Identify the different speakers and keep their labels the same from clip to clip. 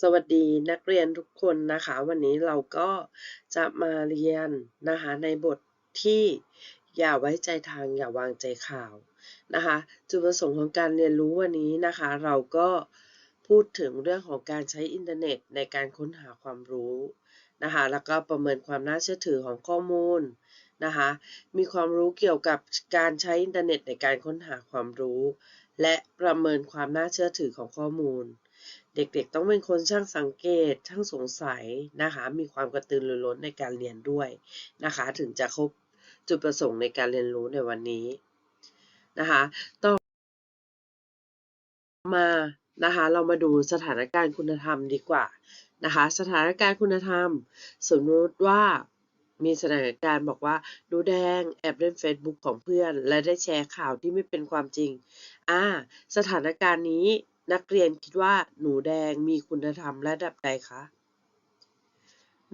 Speaker 1: สวัสดีนักเรียนทุกคนนะคะ วันนี้เราก็จะมาเรียนนะคะในบทที่อย่าไว้ใจทางอย่าวางใจข่าวนะคะจุดประสงค์ของการเรียนรู้วันนี้นะคะ เราก็พูดถึงเรื่องของการใช้อินเทอร์เน็ตในการค้นหาความรู้นะคะแล้วก็ประเมินความน่าเชื่อถือของข้อมูลนะคะมีความรู้เกี่ยวกับการใช้อินเทอร์เน็ตในการค้นหาความรู้ และประเมินความน่าเชื่อถือของข้อมูล เด็กๆ ต้องเป็นคนช่างสังเกต ช่างสงสัยนะคะ มีความกระตือรือร้นในการเรียนด้วยนะคะ ถึงจะครบจุดประสงค์ในการเรียนรู้ในวันนี้นะคะต่อมานะคะเรามาดูสถานการณ์คุณธรรมดีกว่านะคะสถานการณ์คุณธรรม สมมติว่ามีสถานการณ์บอกว่าดูแดงแอบเล่น Facebook ของเพื่อน และได้แชร์ข่าวที่ไม่เป็นความจริงอ่าสถานการณ์นี้ นักเรียนคิดว่าหนูแดงมีคุณธรรมระดับใดคะ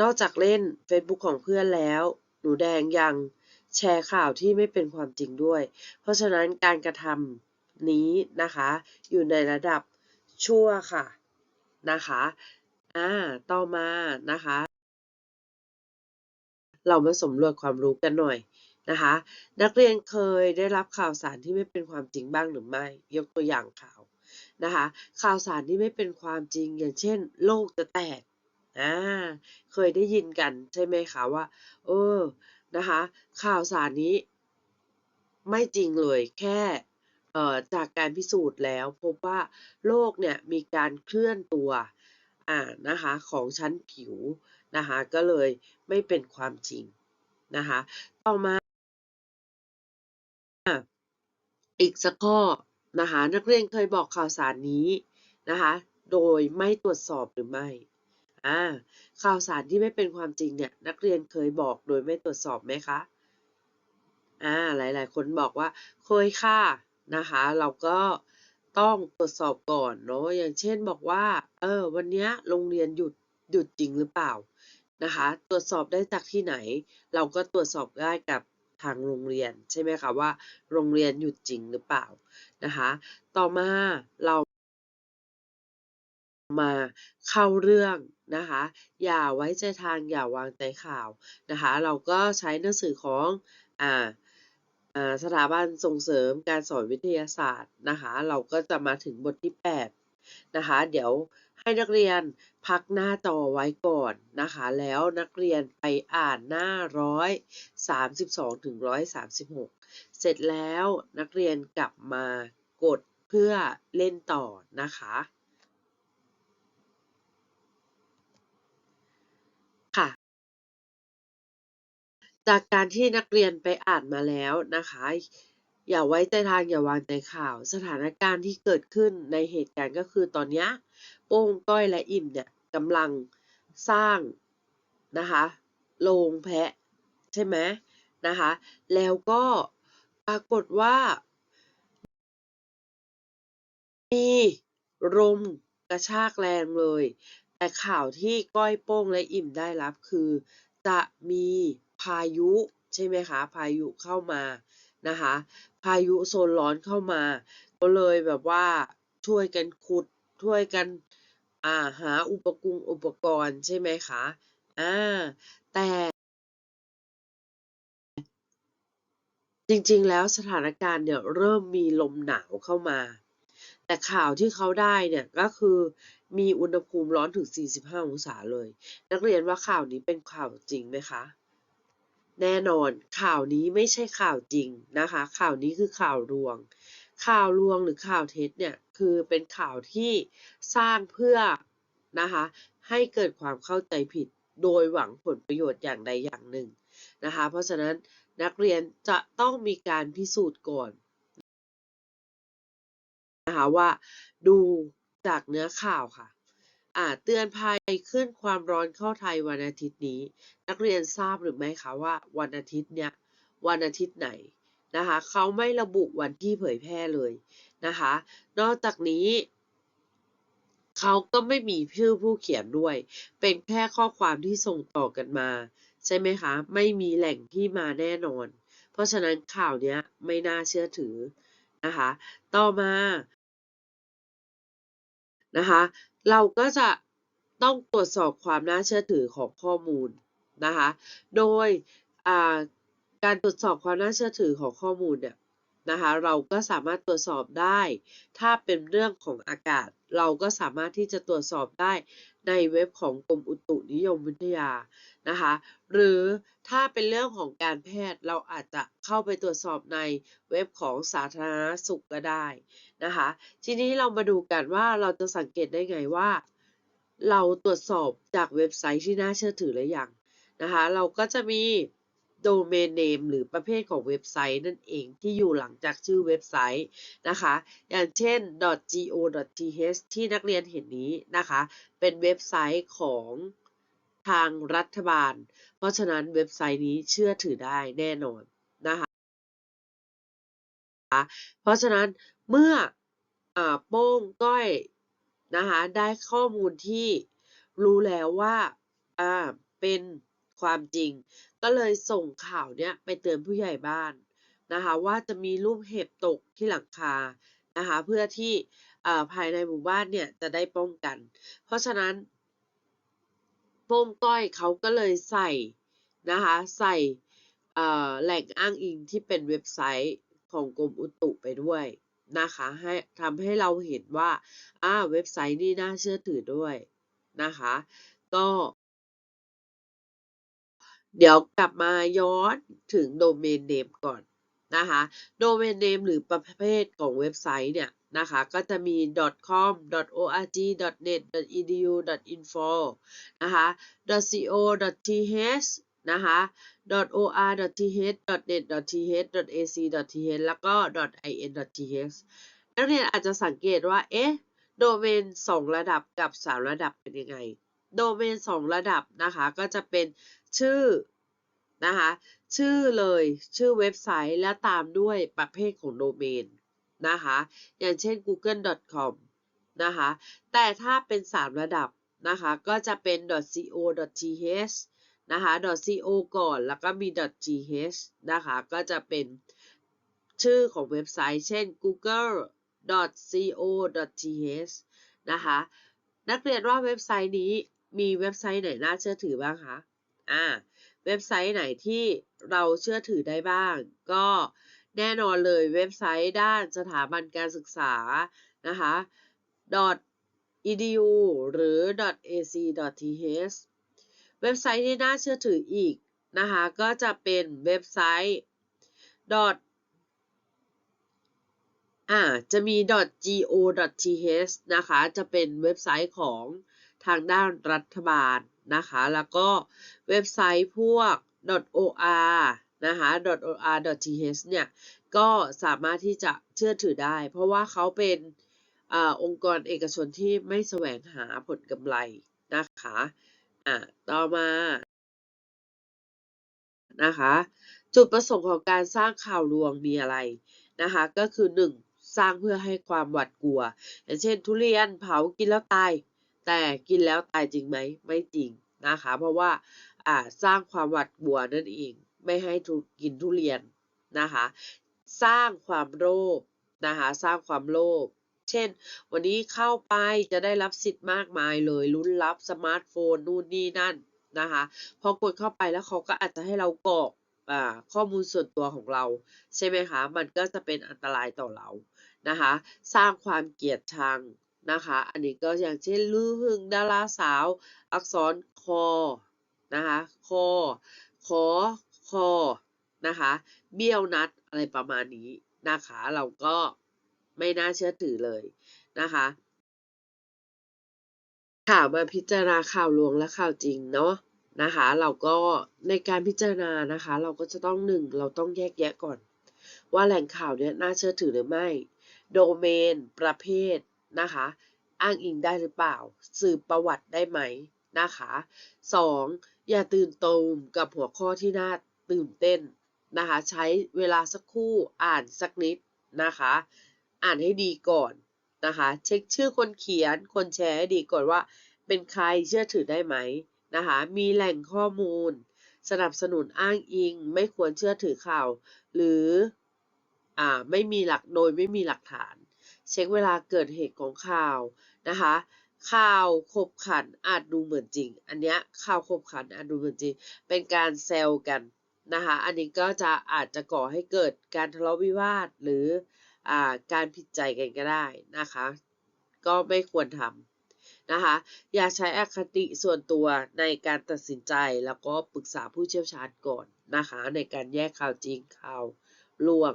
Speaker 1: นอกจากเล่น Facebook ของเพื่อนแล้ว หนูแดงยังแชร์ข่าวที่ไม่เป็นความจริงด้วย เพราะฉะนั้นการกระทำนี้นะคะ อยู่ในระดับชั่วค่ะนะคะอ่าต่อมานะคะ เรามาสำรวจความรู้กันหน่อยนะคะ นักเรียนเคยได้รับข่าวสารที่ไม่เป็นความจริงบ้างหรือไม่ ยกตัวอย่างข่าว นะคะข่าวสารที่ไม่เป็นความจริงอย่างเช่น โลกจะแตกอ่าเคยได้ยินกันใช่ไหมคะว่า เออนะคะข่าวสารนี้ไม่จริงเลยแค่จากการพิสูจน์แล้วพบว่าโลกเนี่ยมีการเคลื่อนตัวอ่านะคะของชั้นผิวนะคะก็เลยไม่เป็นความจริงนะคะต่อมาอีกสักข้อ นะคะนักเรียนเคยบอกข่าวสารนี้นะคะโดยไม่ตรวจสอบหรือไม่อ่าข่าวสารที่ไม่เป็นความจริงเนี่ยนักเรียนเคยบอกโดยไม่ตรวจสอบไหมคะอ่าหลาย ๆ คนบอกว่าเคยค่ะนะคะเราก็ต้องตรวจสอบก่อนเนาะอย่างเช่นบอกว่าเออวันนี้โรงเรียนหยุดหยุดจริงหรือเปล่านะคะตรวจสอบได้จากที่ไหน เราก็ตรวจสอบได้กับทางโรงเรียนใช่ไหมคะว่าโรงเรียนหยุดจริงหรือเปล่า นะคะ ต่อมาเรามาเข้าเรื่องนะคะ อย่าไว้ใจทางอย่าวางใจข่าวนะคะ เราก็ใช้หนังสือของอ่าสถาบันส่งเสริมการสอนวิทยาศาสตร์นะคะ เราก็จะมาถึงบทที่ 8 นะคะ เดี๋ยวให้นักเรียนพักหน้าจอไว้ก่อนนะคะ แล้วนักเรียนไปอ่านหน้าร้อยสามสิบสองถึงร้อยสามสิบหก เสร็จแล้วนักเรียนกลับมากดเพื่อเล่นต่อนะคะ ค่ะ จากการที่นักเรียนไปอ่านมาแล้วนะคะ อย่าไว้ใจทางอย่าวางใจข่าว สถานการณ์ที่เกิดขึ้นในเหตุการณ์ก็คือตอนนี้โป้งก้อยและอิ่มเนี่ยกำลังสร้างนะคะโรงแพะใช่ไหมนะคะ แล้วก็ ปรากฏว่ามีลมกระชากแรงเลย แต่ข่าวที่ก้อยโป้งและอิ่มได้รับคือ จะมีพายุใช่ไหมคะ พายุเข้ามานะคะ พายุโซนร้อนเข้ามา ก็เลยแบบว่าช่วยกันขุดช่วยกันอ่าหาอุปกรณ์อุปกรณ์ใช่ไหมคะอ่าแต่ จริงๆ แล้วสถานการณ์เนี่ยเริ่มมีลมหนาวเข้ามา แต่ข่าวที่เขาได้เนี่ยก็คือมีอุณหภูมิร้อนถึง 45 องศาเลย นักเรียนว่าข่าวนี้เป็นข่าวจริงไหมคะ แน่นอนข่าวนี้ไม่ใช่ข่าวจริงนะคะ ข่าวนี้คือข่าวลวง ข่าวลวงหรือข่าวเท็จเนี่ยคือเป็นข่าวที่สร้างเพื่อนะคะให้เกิดความเข้าใจผิดโดยหวังผลประโยชน์อย่างใดอย่างหนึ่งนะคะ เพราะฉะนั้น นักเรียนจะต้องมีการพิสูจน์ก่อนนะคะว่าดูจากเนื้อข่าวค่ะอ่าเตือนภัยขึ้นความร้อนเข้าไทยวันอาทิตย์นี้ นักเรียนทราบหรือไม่คะว่าวันอาทิตย์เนี้ยวันอาทิตย์ไหนนะคะเขาไม่ระบุวันที่เผยแพร่เลยนะคะนอกจากนี้เขาก็ไม่มีชื่อผู้เขียนด้วย เป็นแค่ข้อความที่ส่งต่อกันมา ใช่ไหมคะ ไม่มีแหล่งที่มาแน่นอน เพราะฉะนั้นข่าวนี้ไม่น่าเชื่อถือนะคะ ต่อมานะคะ เราก็จะต้องตรวจสอบความน่าเชื่อถือของข้อมูลนะคะ โดยการตรวจสอบความน่าเชื่อถือของข้อมูลเนี่ยนะคะเราก็สามารถตรวจสอบได้ ถ้าเป็นเรื่องของอากาศ เราก็สามารถที่จะตรวจสอบได้ ในเว็บของกรมอุตุนิยมวิทยานะคะ หรือถ้าเป็นเรื่องของการแพทย์เราอาจจะเข้าไปตรวจสอบในเว็บของสาธารณสุขก็ได้นะคะ ทีนี้เรามาดูกันว่าเราจะสังเกตได้ไงว่า เราตรวจสอบจากเว็บไซต์ที่น่าเชื่อถือหรือยังนะคะ เราก็จะมี domain name หรือประเภทของเว็บไซต์นั่นเองที่อยู่หลังจากชื่อเว็บไซต์นะคะ อย่างเช่น .go.th ที่นักเรียนเห็นนี้นะคะ เป็นเว็บไซต์ของทางรัฐบาล เพราะฉะนั้นเว็บไซต์นี้เชื่อถือได้แน่นอนนะคะ เพราะฉะนั้นเมื่ออโป้งก้อยนะคะได้ข้อมูลที่รู้แล้วว่าเป็น ความจริง ก็เลยส่งข่าวเนี้ยไปเตือนผู้ใหญ่บ้านนะคะว่าจะมีลูกเห็บตกที่หลังคานะคะเพื่อที่าภายในหมู่บ้านเนี่ยจะได้ป้องกัน เพราะฉะนั้นโป้งก้อยเขาก็เลยใส่นะคะใส่แหล่งอ้างอิงที่เป็นเว็บไซต์ของกรมอุตุไปด้วยนะคะให้ทำให้เราเห็นว่าอ่าเว็บไซต์นี่น่าเชื่อถือด้วยนะคะ ก็ เดี๋ยวกลับมาย้อนถึงโดเมนเนมก่อนนะคะโดเมนเนมหรือประเภทของเว็บไซต์เนี่ยนะคะก็จะมี .com .org .net .edu .info นะคะ .co .th นะคะ .or .th .net .th .ac .th แล้วก็ .in .th นักเรียนอาจจะสังเกตว่า เอ๊ะ โดเมน 2 ระดับกับ 3 ระดับเป็นยังไง โดเมน 2 ระดับนะคะก็จะเป็นชื่อนะคะชื่อเลยชื่อเว็บไซต์และตามด้วยประเภทของโดเมนนะคะอย่างเช่น google.com นะคะแต่ถ้าเป็น 3 ระดับนะคะก็จะเป็น .co.th นะคะ .co ก่อนแล้วก็มี .th นะคะก็จะเป็นชื่อของเว็บไซต์ เช่น google.co.th นะคะนักเรียนว่าเว็บไซต์นี้ มีเว็บไซต์ไหนน่าเชื่อถือบ้างคะ อ่า เว็บไซต์ไหนที่เราเชื่อถือได้บ้าง ก็แน่นอนเลยเว็บไซต์ด้านสถาบันการศึกษา นะคะ .edu หรือ .ac.th เว็บไซต์ที่น่าเชื่อถืออีกนะคะ ก็จะเป็นเว็บไซต์ อ่า จะมี .go.th นะคะ จะเป็นเว็บไซต์ของ ทางด้านรัฐบาลนะคะ แล้วก็เว็บไซต์พวก .or นะคะ .or.th เนี่ย ก็สามารถที่จะเชื่อถือได้ เพราะว่าเขาเป็นอองค์กรเอกชนที่ไม่แสวงหาผลกำไรนะคะอ่าต่อมานะคะ จุดประสงค์ของการสร้างข่าวลวงมีอะไรนะคะ ก็คือ 1. สร้างเพื่อให้ความหวาดกลัว อย่างเช่น ทุเรียนเผากินแล้วตาย แต่กินแล้วตายจริงไหมไม่จริงนะคะ เพราะว่าอ่าสร้างความหวาดกลัวนั่นเอง ไม่ให้ทุกินทุเรียนนะคะ สร้างความโลภนะคะสร้างความโลภเช่น วันนี้เข้าไปจะได้รับสิทธิ์มากมายเลยลุ้นรับสมาร์ทโฟนนู่นนี่นั่นนะคะพอกดเข้าไปแล้วเขาก็อาจจะให้เรากรอกข้อมูลส่วนตัวของเรา ใช่ไหมคะ มันก็จะเป็นอันตรายต่อเรานะคะ สร้างความเกลียดชัง นะคะ อันนี้ก็อย่างเช่นลือหึงดาราสาว อักษรคอนะคะคอขอคอนะคะเบี้ยวนัดอะไรประมาณนี้นะคะ เราก็ไม่น่าเชื่อถือเลยนะคะข่าวมาพิจารณาข่าวลวงและข่าวจริงเนาะนะคะ เราก็ในการพิจารณานะคะ เราก็จะต้องหนึ่งเราต้องแยกแยะก่อน ว่าแหล่งข่าวเนี้ยน่าเชื่อถือหรือไม่ โดเมน ประเภท นะคะ อ้างอิงได้หรือเปล่า สืบประวัติได้ไหมนะคะ 2. อย่าตื่นตูมกับหัวข้อที่น่าตื่นเต้นนะคะ ใช้เวลาสักครู่อ่านสักนิดนะคะ อ่านให้ดีก่อนนะคะ เช็คชื่อคนเขียน คนแชร์ให้ดีก่อนว่า เป็นใครเชื่อถือได้ไหมนะคะ มีแหล่งข้อมูล สนับสนุนอ้างอิง ไม่ควรเชื่อถือข่าว หรืออ่าไม่มีหลักโดยไม่มีหลักฐาน เช็คเวลาเกิดเหตุของข่าวนะคะ ข่าวขบขันอาจดูเหมือนจริง อันเนี้ยข่าวขบขันอาจดูเหมือนจริง เป็นการแซวกันนะคะ อันนี้ก็จะอาจจะก่อให้เกิดการทะเลาะวิวาทหรืออ่าการผิดใจกันก็ได้นะคะ ก็ไม่ควรทำนะคะ อย่าใช้อคติส่วนตัวในการตัดสินใจแล้วก็ปรึกษาผู้เชี่ยวชาญก่อนนะคะ ในการแยกข่าวจริงข่าวลวง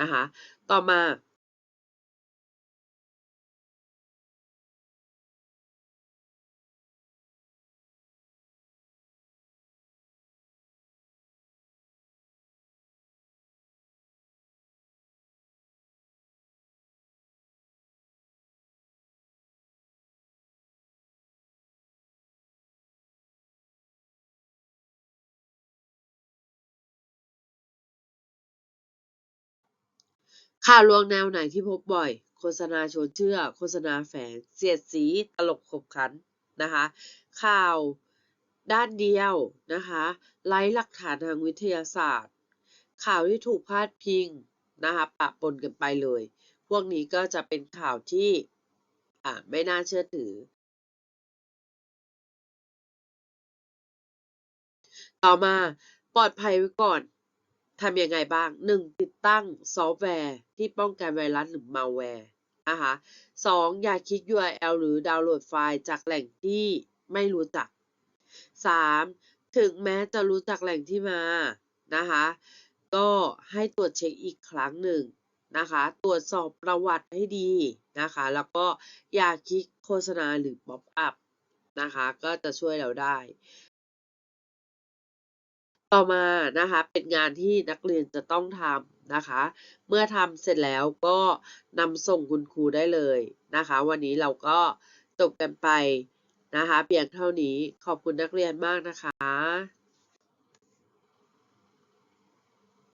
Speaker 1: นะคะ ต่อมา ข่าวลวงแนวไหนที่พบบ่อย โฆษณาชวนเชื่อ โฆษณาแฝง เสียดสี ตลกขบขันนะคะ ข่าวด้านเดียวนะคะไร้หลักฐานทางวิทยาศาสตร์ ข่าวที่ถูกพาดพิงนะคะปะปนกันไปเลย พวกนี้ก็จะเป็นข่าวที่ไม่น่าเชื่อถือ ต่อมาปลอดภัยไว้ก่อน ทำยังไงบ้าง 1. ติดตั้งซอฟต์แวร์ที่ป้องกันไวรัสหรือมัลแวร์นะคะ 2. อย่าคลิก URL หรือดาวน์โหลดไฟล์จากแหล่งที่ไม่รู้จัก 3. ถึงแม้จะรู้จักแหล่งที่มานะคะก็ให้ตรวจเช็คอีกครั้งหนึ่งนะคะตรวจสอบประวัติให้ดีนะคะแล้วก็อย่าคลิกโฆษณาหรือป๊อปอัพนะคะก็จะช่วยเราได้ ต่อมานะคะเป็นงานที่นักเรียนจะต้องทำนะคะ เมื่อทำเสร็จแล้วก็นำส่งคุณครูได้เลยนะคะ วันนี้เราก็จบกันไปนะคะเพียงเท่านี้ขอบคุณนักเรียนมากนะคะ